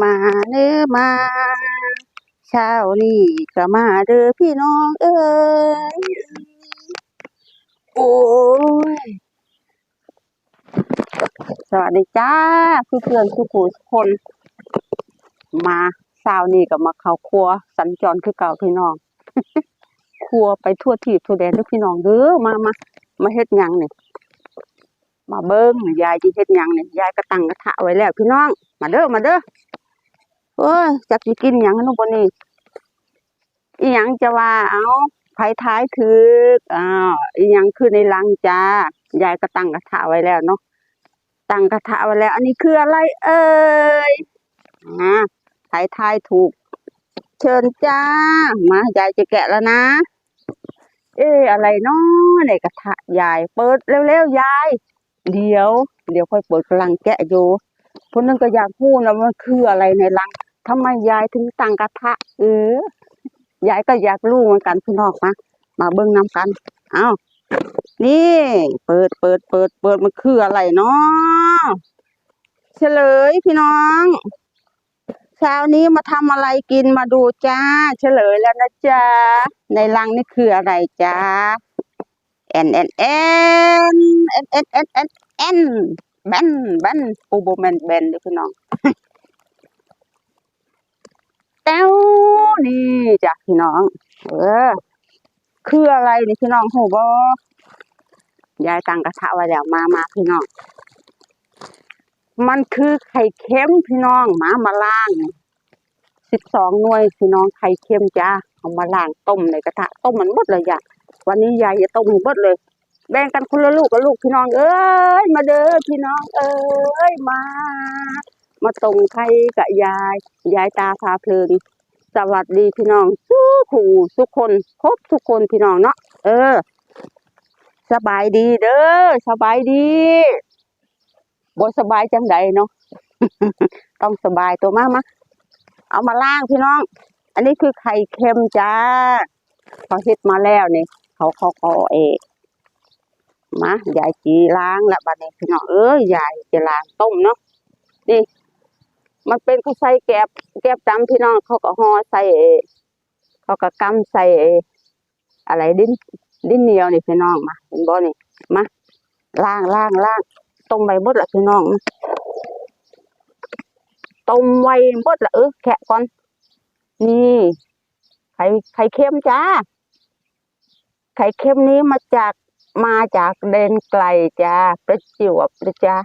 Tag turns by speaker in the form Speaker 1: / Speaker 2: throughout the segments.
Speaker 1: มาเนื้อมาเช้านี้ก็มาเด้อพี่น้องเอ้ยโอ้ยสวัสดีจ้าเพื่อนเพื่อนทุกผู้ทุกคน มาเช้านี้ก็มาเข้าครัว สัญจรคือเก่าพี่น้อง ครัวไปทั่วที่ทั่วแดนเด้อพี่น้องเด้อมามามาเฮ็ดหยังนี่มาเบิ้งยายจะเฮ็ดหยังนี่ยายก็ตั้งกระทะไว้แล้วพี่น้อง มาเด้อมาเด้อ โอ้ยจักสิกินหยังนลูกบ่นี่อีหยังจะว่า เอาไผท้ายถึกอ้าวอีหยังคือในลังจ้ายายก็ตั้งกระทะไว้แล้วเนาะตั้งกระทะไว้แล้ว อันนี้คืออะไร เอ่ยอ่าไผทายถูก เชิญจ้ามายายจะแกะแล้วนะ เอ๊ะอะไรเนาะในกระทะยาย เปิดเร็วๆยาย เดี๋ยว เดี๋ยวค่อยเปิดกำลังแกะอยู่เพราะนั่นก็อยากพูดนะมันคืออะไรในรัง ทำไมยายถึงตั้งกระทะ เออยายก็อยากรู้เหมือนกันพี่น้องมามาเบิ้งน้ากัน เอานี่ เปิดเปิดเปิดเปิดมันคืออะไรเนาะเฉลยพี่น้องเช้านี้มาทำอะไรกินมาดูจ้า เฉลยแล้วนะจ้าในรังนี่คืออะไรจ้าแอนแอนแอนแอนแอนแอนแอนแบนแบนปูโบแมนแบนเลยพี่น้อง แต้วนี่จ้ะพี่น้อง เออ คืออะไรนี่พี่น้องโหบยายตั้งกระทะไว้แล้วมามาพี่น้อง มันคือไข่เค็มพี่น้องมามาล้างสิบสองหน่วยพี่น้องไข่เค็มจ้าเอามาล้างต้มในกระทะต้มมันหมดเลยจ้ะวันนี้ยายจะต้มห้เบิดเลย แบ่งกันคนละลูกกับลูกพี่น้อง เอ้ยมาเด้อพี่น้อง เอ้ยมา มาตรงไข่กับยาย ยายตาพาเพลิน สวัสดีพี่น้องทุกขู่ทุกคนครบทุกคนพี่น้องเนาะเออ สบายดีเด้อสบายดีบ่สบายจังใดเนาะต้องสบายตัวมากมาเอามาล้างพี่น้อง อันนี้คือไข่เค็มจ้าเขาเฮ็ดมาแล้วนี่เขาเขาเขาเอกมายายจีล้างแล้วบัดนี้พี่น้องเอ้ยยายจะล้างต้มเนาะนี่ มันเป็นเขาใส่แกบแกบจำพี่น้องเขาก็ห่อใส่เขาก็กำใส่อะไรดิ้นดิ้นเหนียวนี่พี่น้องมาเห็นบ่นี่มาล้างล้างล้างต้มใบเบดละพี่น้องมาต้มไว้เบดละเออแคะก่อน นี่ไข่ไข่เค็มจ้า ไข่เค็มนี้มาจากมาจากเดนไกลจ้าประจวบนะจ้า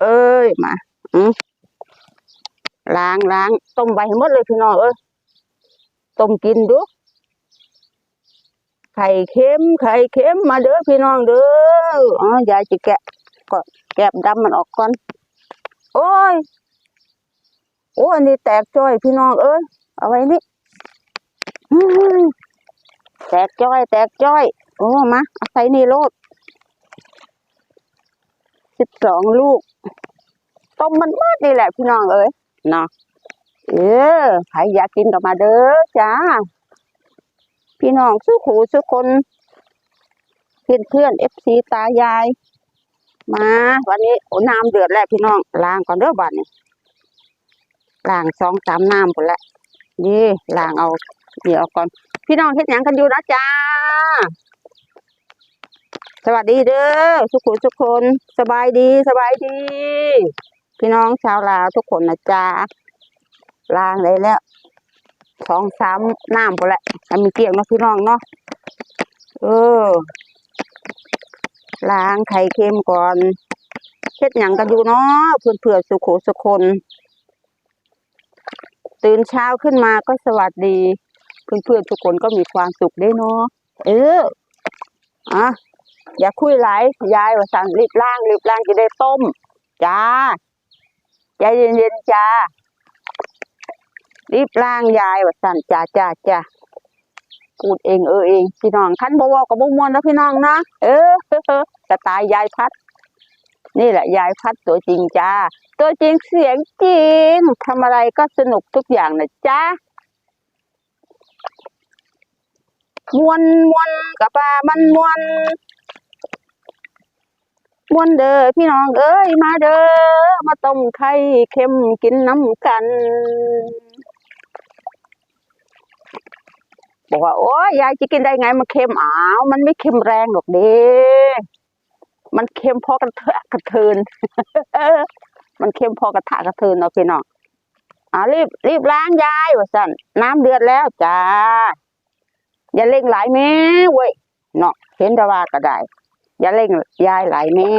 Speaker 1: เอ้ยมา อืมล้างล้างต้มไว้ให้หมดเลยพี่น้องเอ้ยต้มกินดูไข่เค็มไข่เค็มมาเด้อพี่น้องเด้ออ๋อยายจะแกะก็แกะดำมันออกก่อน โอ้ยโอ้อันนี้แตกจ้อยพี่น้องเอ้ยเอาไว้นี่แตกจ้อย แตกจ้อย โอ้มาเอาใส่นี่โลดสิบสองลูก ต้มมันมืดนี่แหละพี่น้องเอ้ยเนาะเออใครอยากกินก็มาเด้อจ้า พี่น้องสุขูสุกคน เพื่อนเพื่อนเอฟซีตายาย มา วันนี้โอ้น้ำเดือดแล้วพี่น้องล้างก่อนเด้อบัดนี้ล้างสองสามน้ำหมดแล้วนี่ล้างเอาเดี๋ยวเอาก่อน พี่น้องเฮ็ดหยังกันอยู่นะจ้า สวัสดีเด้อทุกคนทุกคน สบายดีสบายดี พี่น้องชาวลาวทุกคนนะจ้าล้างเลยแล้วสองสามน้ำหมดแล้วอันมีเกี่ยงเนาะพี่น้องเนาะเออล้างไข่เค็มก่อนเฮ็ดหยังกันอยู่เนาะเพื่อนเพื่อสุขสุคนตื่นเช้าขึ้นมาก็สวัสดี เพื่อนๆทุกคนก็มีความสุขได้เนาะเอออะอย่าคุยหลายยายว่าสั่งรีบล้างรีบล้างจะได้ต้ม จ้า ใจเย็นๆจ้า รีบล้างยายว่าสั่นจ้าจ้าจ้าพูดเองเออเองพี่น้องคันบ่เว้ากับบ่มวนนะพี่น้องนะเออกระตายยายพัด นี่แหละยายพัดตัวจริงจ้า ตัวจริงเสียงจริงทำอะไรก็สนุกทุกอย่างนะจ๊ะมวนมวนกับปลามันมวน มวนเด้อพี่น้องเอ้ยมาเด้อมาต้มไข่เค็มกินน้ำกัน บอกว่าโอ้ยยายจะกินได้ไงมันเค็มอ้าวมันไม่เค็มแรงหรอกเด้มันเค็มพอกระเทอะกระเทินมันเค็มพอกระทะกระเทินเนาะพี่น้องอ่ารีบรีบล้างยายว่าสั่นน้ำเดือดแล้วจ้าอย่าเล่งหลายแม่เว้ยเนาะเห็นแต่ว่าก็ได้ อย่าเล่งยายไหลายแม่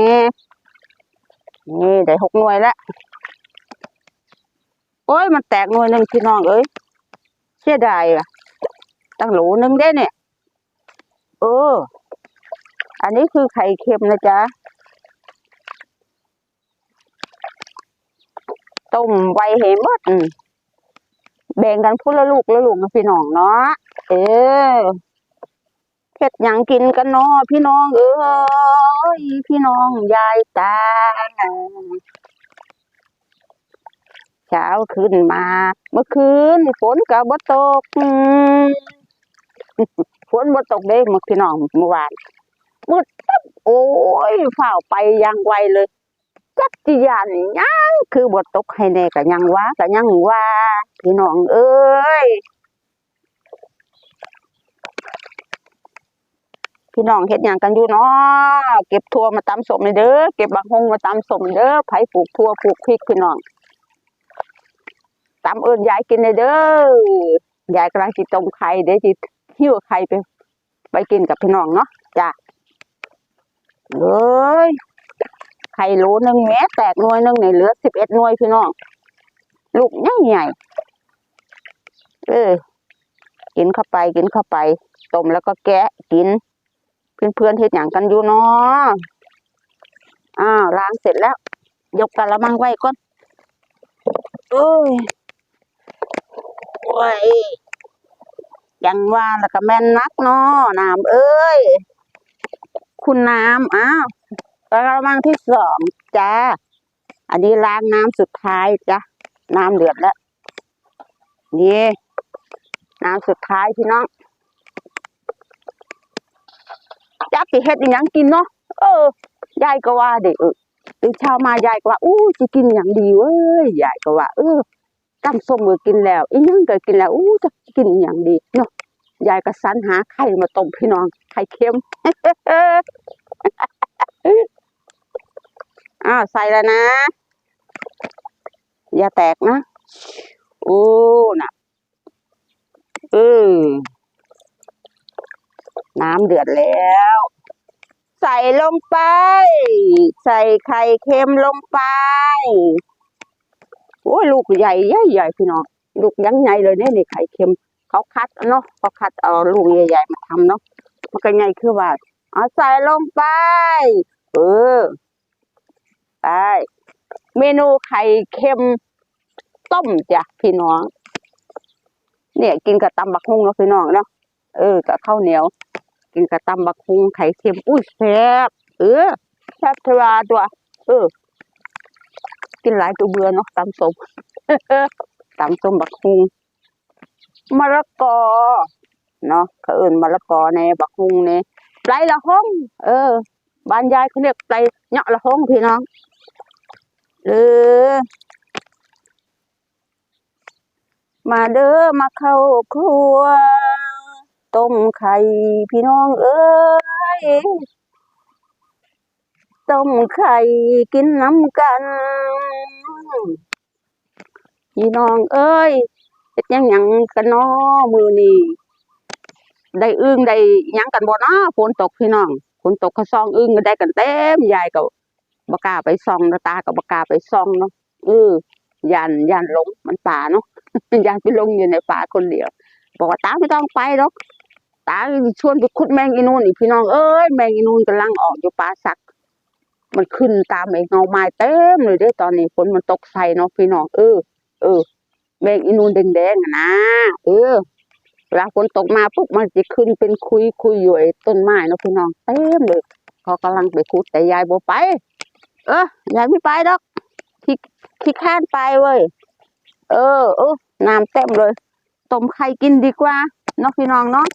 Speaker 1: นี่ได้หกหน่วยแล้วโอ้ยมันแตกหน่วยหนึ่งพี่น้องเอ้ยเสียดายอะ ตั้งหลูนึงได้เนี่ยเออ อันนี้คือไข่เค็มนะจ๊ะต้มไว้ให้หมดแบ่งกันพูดละลูกละลูกนะพี่น้องเนาะเออ เฮ็ดหยังกินกันเนาะพี่น้องเอ้ยพี่น้องยายตาเช้าขึ้นมา เมื่อคืนฝนก็บ่ตกฝนบ่ตกเด้เมื่อพี่น้องเมื่อวานมืดตึ๊บโอ้ยฝ่าวไปยังไวเลยจักจิยานยังคือบ่ตกให้แน่ก็ยังว่าก็ยังว่า พี่น้องเอ้ย พี่น้องเฮ็ดหยังกันอยู่เนาะเก็บทั่วมาตำสมเลยเด้อเก็บบักฮงมาตำสมเด้อไผปลูกทั่วปลูกพริกพี่น้องตำเอิ้นยายกินเลยเด้อยายกำลังสิต้มไข่เดี๋ยวสิหิ้วไข่ไปไปกินกับพี่น้องเนาะจ้ะเอ้ยไข่โหลหนึ่งแม้แตกหน่วยหนึ่งเนี่ยเหลือสิบเอ็ดหน่วยพี่น้องลูกใหญ่ใหญ่เออกินเข้าไปกินเข้าไปต้มแล้วก็แกะกิน เพื่อนเพื่อนๆเฮ็ดอย่างกันอยู่เนาะอ้าวล้างเสร็จแล้ว ยกกะละมังไว้ก่อนโอ้ยโอ้ยยังว่าแล้วก็แม่นนักเนาะน้ำเอ้ย คุณน้ำอ้าวกระมังที่สองจ้าอันนี้ล้างน้ำสุดท้ายจ้ะน้ำเดือดแล้วนี่น้ำสุดท้ายพี่น้อง จักสิเฮ็ดอหยังกินเนาะเออยายก็ว่าเด็กเออตื่นเช้ามายายก็ว่าอู้จะกินอย่างดีเว้ยยายก็ว่า เออตำส้มก็กินแล้วอีหยังก็กินแล้วอู้จะกินอย่างดีเนาะยายก็สรรหาไข่มาต้มพี่น้องไข่เค็มอ้าวใส่แล้วนะ อย่าแตกนะ โอ้น่ะเออ น้ำเดือดแล้ว ใส่ลงไป ใส่ไข่เค็มลงไป โอ้ยลูกใหญ่ใหญ่ใหญ่พี่น้องลูกยังใหญ่เลยเนี่ยนี่ไข่เค็ม เขาคัดเนาะเขาคัดเอาลูกใหญ่ๆมาทำเนาะมันก็ใหญ่คือว่าเอาใส่ลงไป เออไปเมนูไข่เค็มต้มจ้ะพี่น้อง เนี่ยกินกับตำบักฮุงเนาะพี่น้องเนาะเออกับข้าวเหนียว กินกับตำบักฮุงไข่เค็มอุ้ยแซ่บเออแซ่บทราตัว เออ กินหลายตัวเบื่อเนาะตำสมตำสมบักฮุงมะละกอเนาะเขาเอื่นมะละกอในบักฮุงเนี่ยไลละห้อง เออบ้านยายเขาเรียกไตเนาะละห้องพี่น้องเออมาเด้อมาเข้าครัว ต้มไข่พี่น้องเอ้ยต้มไข่กินน้ำกัน พี่น้องเอ้ยเฮ็ดยังยังกันเนาะมือนี้ได้อึ้งได้ยังกันบ่เนาะฝนตกพี่น้องฝนตกก็ซองอึ้งก็ได้กันเต็มยายก็บกาไปซองนะตาก็บกาไปซองเนาะเออย่านย่านหลงมันป่าเนาะยายไปลงอยู่ในป่าคนเดียวบอกว่าตาไม่ต้องไปหรอกาชวนไปขุดแมงอีนูนอีพี่น้องเอ้ยแมงอีนูนกำลังออกอยู่ป่าสัก มันขึ้นตามไอ้เงาไม้เต็มเลยเด้ตอนนี้ฝนมันตกใส่เนาะพี่น้องเออเออแมงอีนูนแดงๆนะเออเวลาฝนตกมาปุ๊บมันจะขึ้นเป็นคุยคุยอยู่ไอ้ต้นไม้เนาะพี่น้องเต็มเลยเขากำลังไปขุดแต่ยายบ่ไป เออยายไม่ไปดอกขี้ขี้ข้านไปเว้ยเออเออน้ำเต็มเลยต้มไข่กินดีกว่าเนาะพี่น้องเนาะ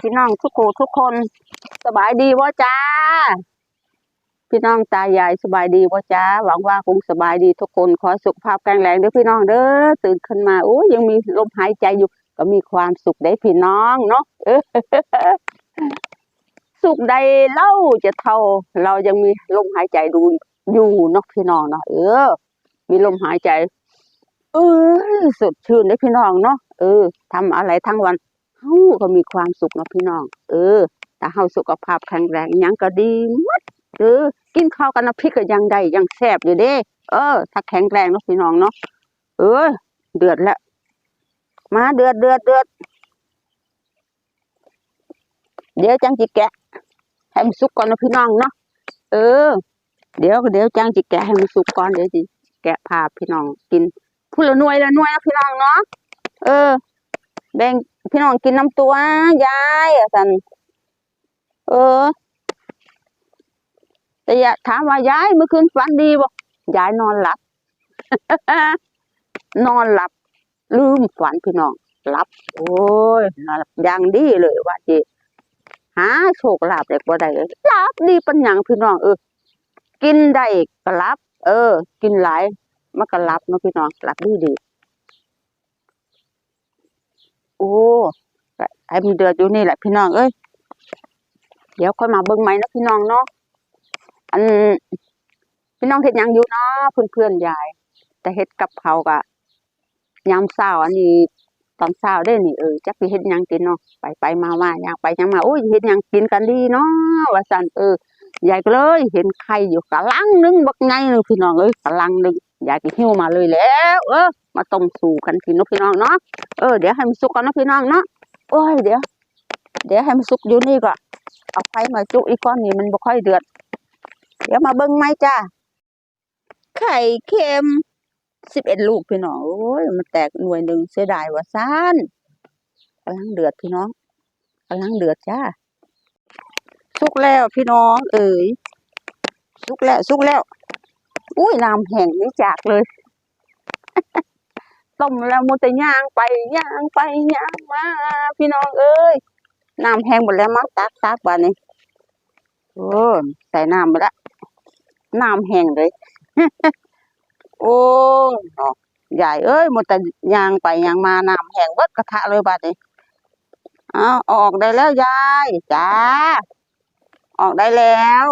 Speaker 1: พี่น้องทุกคนทุกคน สบายดีวะจ้า พี่น้องตายายสบายดีบ่จ้า หวังว่าคงสบายดีทุกคนขอสุขภาพแข็งแรงเด้อพี่น้องเด้อตื่นขึ้นมาโอ้ยยังมีลมหายใจอยู่ ก็มีความสุขได้พี่น้องเนาะสุขใดเล่าจะเท่า เรายังมีลมหายใจดูอยู่เนาะพี่น้องเนาะเออ มีลมหายใจ เออสดชื่นได้พี่น้องเนาะเออทำอะไรทั้งวัน เฮาก็มีความสุขเนาะพี่น้อง เออแต่เฮาสุขภาพแข็งแรงยังก็ดีหมดเออกินข้าวกับน้ำพริกก็ยังได้ยังแซ่บอยู่เด้ เออ ถ้าแข็งแรงเนาะพี่น้องเนาะเออ เดือดแล้วมาเดือดเดือดเดือดเดี๋ยวจังจิแกะให้มันสุกก่อนนะพี่น้องเนาะเออ เดี๋ยวเดี๋ยวจังจิแกะให้มันสุกก่อนเดี๋ยวจิแกะพาพี่น้องกินพูละหน่วยละหน่วยนะพี่น้องเนาะเออ แบ่งพี่น้องกินน้ำตัวยายสันเออ แต่อย่าถามว่ายายเมื่อคืนฝันดีบ่ยายนอนหลับ นอนหลับ ลืมฝันพี่น้องหลับ โอ้ยนอนหลับอย่างดีเลยว่าจีหาโชคลาภได้บ่ได้เลยหลับดีปัญญังพี่น้องเออกินได้ก็หลับ เออ กินหลายมันก็หลับเนาะพี่น้องหลับดีดี โอ้ไอ้มันเดือดอยู่นี่แหละพี่น้องเอ้ยเดี๋ยวค่อยมาเบิ่งใหมนะพี่น้องเนาะอันพี่น้องเฮ็ดยังอยู่เนาะเพื่อนๆยาย แต่เฮ็ดกับเขาก็ยามเช้าอันนี้ตอนเช้าได้นี่เออจักสิเฮ็ดยังกินเนาะไปไปมามาย่างไปย่างมาโอ้ยเฮ็ดยังกินกันดีเนาะว่าซั่นเออยายก็เลยเห็นไข่อยู่กะลังนึงบักไงหนึงพี่น้องเอ้ยกะลังนึงยายก็หิ้วมาเลยแล้ว เออ มาต้มสู่กันกินเนาะพี่น้องเนาะเออเดี๋ยวให้มันสุกก่อนเนาะพี่น้องเนาะโอ้ยเดี๋ยว เดี๋ยวให้มันสุกอยู่นี่ก็เอาไฟมาจุอีกก้อนนี่มันบ่ค่อยเดือด เดี๋ยวมาเบิ่งไหมจ้าไข่เค็มสิบเอ็ดลูกพี่น้องโอ้ยมันแตกหน่วยหนึ่งเสียดายว่าซ่านกำลังเดือดพี่น้องกำลังเดือดจ้าสุกแล้วพี่น้อง เอ๋ยสุกแล้วสุกแล้ว อุ้ยน้ำแห้งนี่จากเลย ต้มแล้วมันจะย่างไปย่างไปย่างมา พี่น้องเอ้ยน้ำแห้งหมดแล้วมั้งตักตักบานนี้โอ้ใส่น้ำไปละน้ำแห้งเลย โอ้ใหญ่เอ้ยหมดแต่ยางไปยางมาน้ำแห้งเบิดกระทะเลยบาดนี้เอาออกได้แล้วยายจ้าออกได้แล้ว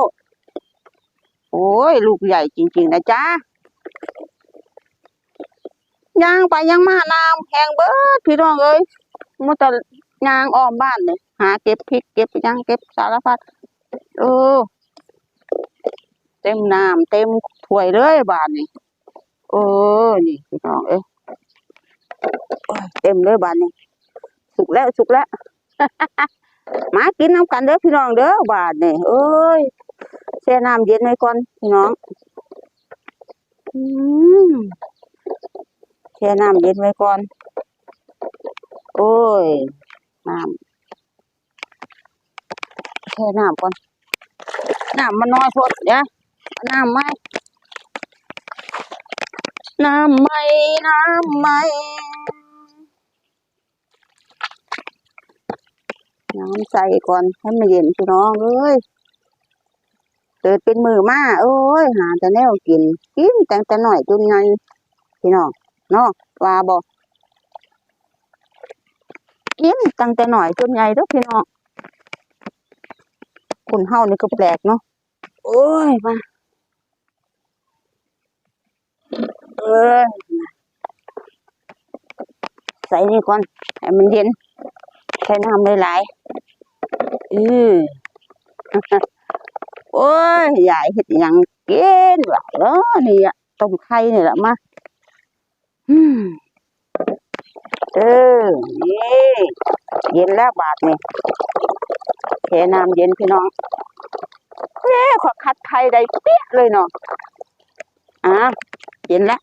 Speaker 1: โอ้ย ลูกใหญ่จริง ๆ นะจ้า ยางไปยางมาน้ำแห้งเบิดพี่น้องเอ้ยมดแต่ยางอ้อมบ้านเลยหาเก็บพริกเก็บหยางเก็บสารพัดเออ เต็มน้ำเต็มถ้วยเลยบาทนี่เออนี่พี่น้องเอ้ยเต็มเลยบาทนี่สุกแล้วสุกแล้วมากินน้ำกันเด้อพี่น้องเด้อบาทนี่เอ้ยแช่น้ำเย็นไว้ก่อนพี่น้องอืม ช่น้ำเย็นไว้ก่อน โอ้ย น้ำแช่น้ำก่อน น้ำมันน้อยพดเดี๋ยวน้ำไหมน้ำไหมน้ำไหมน้ำใส่ก่อนให้มันเย็นพี่น้องเอ้ยเกิดเป็นมือมาโอ้ย หาแต่แนวกิน กินแต่แต่หน่อยจนไงพี่น้อง เนาะว่าบอกกินตั้งแต่หน่อยจนใหญ่เด้อพี่น้องคนเฮานี่ก็แปลกเนาะโอ้ยมาเออใส่นี่ก่อนให้มันเย็นใส่น้ำหลายๆอือโอ้ยยายเฮ็ดยังเกินวะเนาะนี่อะต้มไข่นี่แหละมา เออ นี่เย็นแล้วบาดนี่แค่น้ำเย็นพี่น้องเอ๊ขอคัดไข่ได้เปี้ยเลยเนาะอะเย็นแล้ว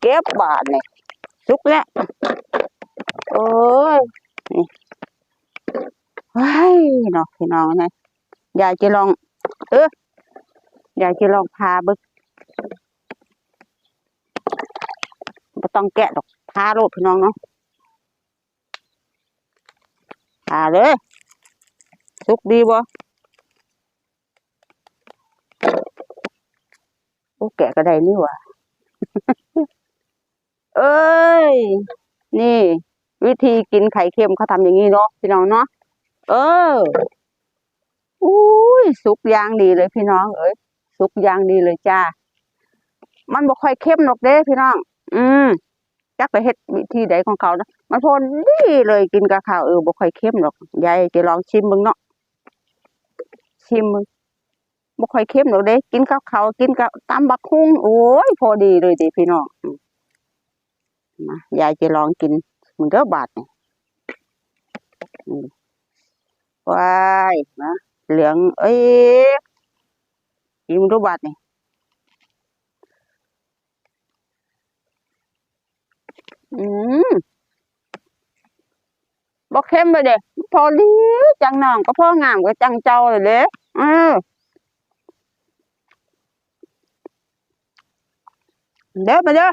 Speaker 1: เก็บบาทนี่สุกแล้วโอ้ยนี่ว้ายเนาะพี่น้องนะอยากจะลอง เอออยากจะลองพาบึกไม่ ต้องแกะดอกพาโลดพี่น้องเนาะพาเลยสุกดีบ่อ้แกะก็ได้นี่ว่าเอ้ย นี่ วิธีกินไข่เค็มเขาทำอย่างนี้เนาะพี่น้องเนาะเอออุ้ยสุกยางดีเลยพี่น้อง เอ้ยสุกยางดีเลยจ้า มันบ่ค่อยเข้มหรอกเด้พี่น้อง อืมจักไปเฮ็ดวิธีใดของเขานะมันพอดีเลยกินกับข้าวเออบ่ค่อยเข้มหรอกยายจะลองชิมมึงเนาะชิมมึงบ่ค่อยเข้มหรอกเด้กินกับข้าวกินกับตำบักหุ่งโอ้ยพอดีเลยเดิพี่น้องมายายจะลองกินมึงเด้อบาดนี่อืมว้ายนะเหลืองเอ้ยกินมึงเด้อบาดนี่ อืมบ่เข้มเลยเด้พอดีจังน้องก็พ่องามก็จังเจ้าเลยเด้เออเด้อมาเด้อ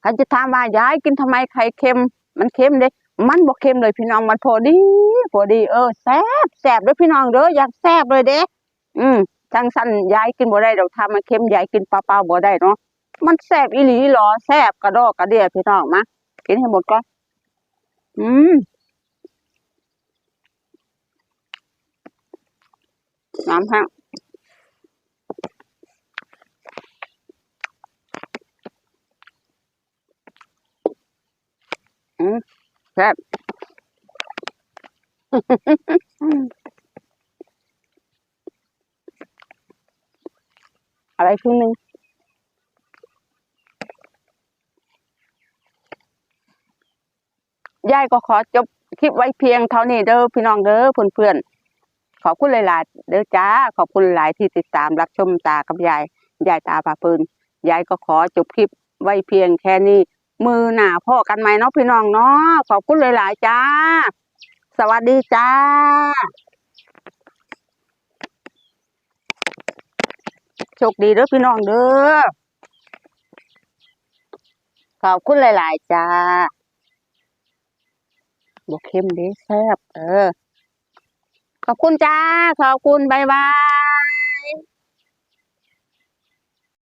Speaker 1: เขาจะถามว่ายายกินทำไมไข่เค็ม มันเค็มเด้ มันบ่เค็มเลยพี่น้องมันพอดีพอดีเออแซ่บแซ่บเด้อพี่น้องเด้ออยากแซ่บเลยเด้ อืมจังสั้นยายกินบ่ได้ดอกถ้ามันเค็มยายกินเปล่าๆบ่ได้เนาะ มันแซ่บอีหลีหรอแซ่บกระดอกกระเดียพี่น้องมากินให้หมดก่อนอืมน้ำแห้งแซ่บอะไรครึ่งหนึ่ง ยายก็ขอจบคลิปไว้เพียงเท่านี้เด้อพี่น้องเด้อเพื่อนๆขอบคุณหลายๆเด้อจ้าขอบคุณหลายที่ติดตามรับชมตากับยายยายตาพาปืนยายก็ขอจบคลิปไว้เพียงแค่นี้ มือหน้าพ่อกันไหมเนาะพี่น้องเนาะขอบคุณหลายๆจ้า สวัสดีจ้าโชคดีเด้อพี่น้องเด้อขอบคุณหลาย ๆ จ้า บวเค็มเด้แซ่บเออ ขอบคุณจ้า ขอบคุณบายบาย